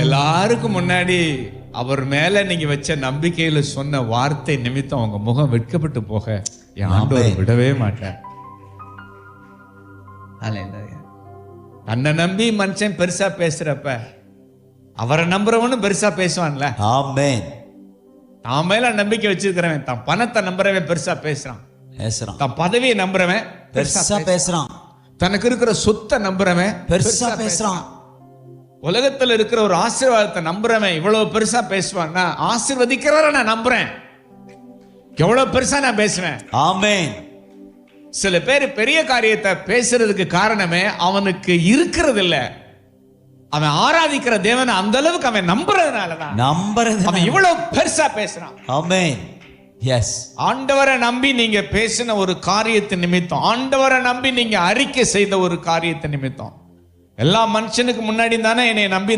எல்லாருக்கும் முன்னாடி அவர் மேல நீங்க வச்ச நம்பிக்கையில சொன்ன வார்த்தை நிமித்தம் உங்க முகம் வெட்கப்பட்டு போக என் ஆண்டவர் ஆமென். விடவே Hallelujah. தன்னை நம்பி மனுஷன் பெருசா பேசுறப்ப அவரை நம்புறவனும் பெருசா பேசுவான்ல. Amen. தான் மேல நம்பிக்கை வச்சிருக்கிறவன் தான் பணத்தை நம்புறவன் பெருசா பேசுறான். பேசுறான். தான் பதவியை நம்புறவன் பெருசா பேசுறான். தனக்கு இருக்கிற சொத்தை நம்புறவன் பெருசா பேசுறான். உலகத்துல இருக்கிற ஒரு ஆசீர்வாதத்தை நம்புறவன் இவ்வளவு பெருசா பேசுவான்னா ஆசீர்வதிக்கிறவரை நான் நம்புறேன். எவ்வளவு பெருசா நான் பேசுவேன்? ஆமென். சில பேர் பெரிய காரியத்தை பேசுறதுக்கு காரணமே அவனுக்கு இருக்கிறது இல்ல அவன் ஆராதிக்கிற தேவனை அந்த அளவுக்கு அவன் நம்புறதுனாலதான். நம்புறது அவன் இவ்வளவு பெருசா பேசுறான். ஆமென். எஸ் ஆண்டவரை நம்பி நீங்க பேசின ஒரு காரியத்தை நிமித்தம் ஆண்டவரை நம்பி நீங்க அறிக்கை செய்த ஒரு காரியத்தை நிமித்தம். எல்லா மனுஷனுக்கு முன்னாடி தானே என்னை நம்பி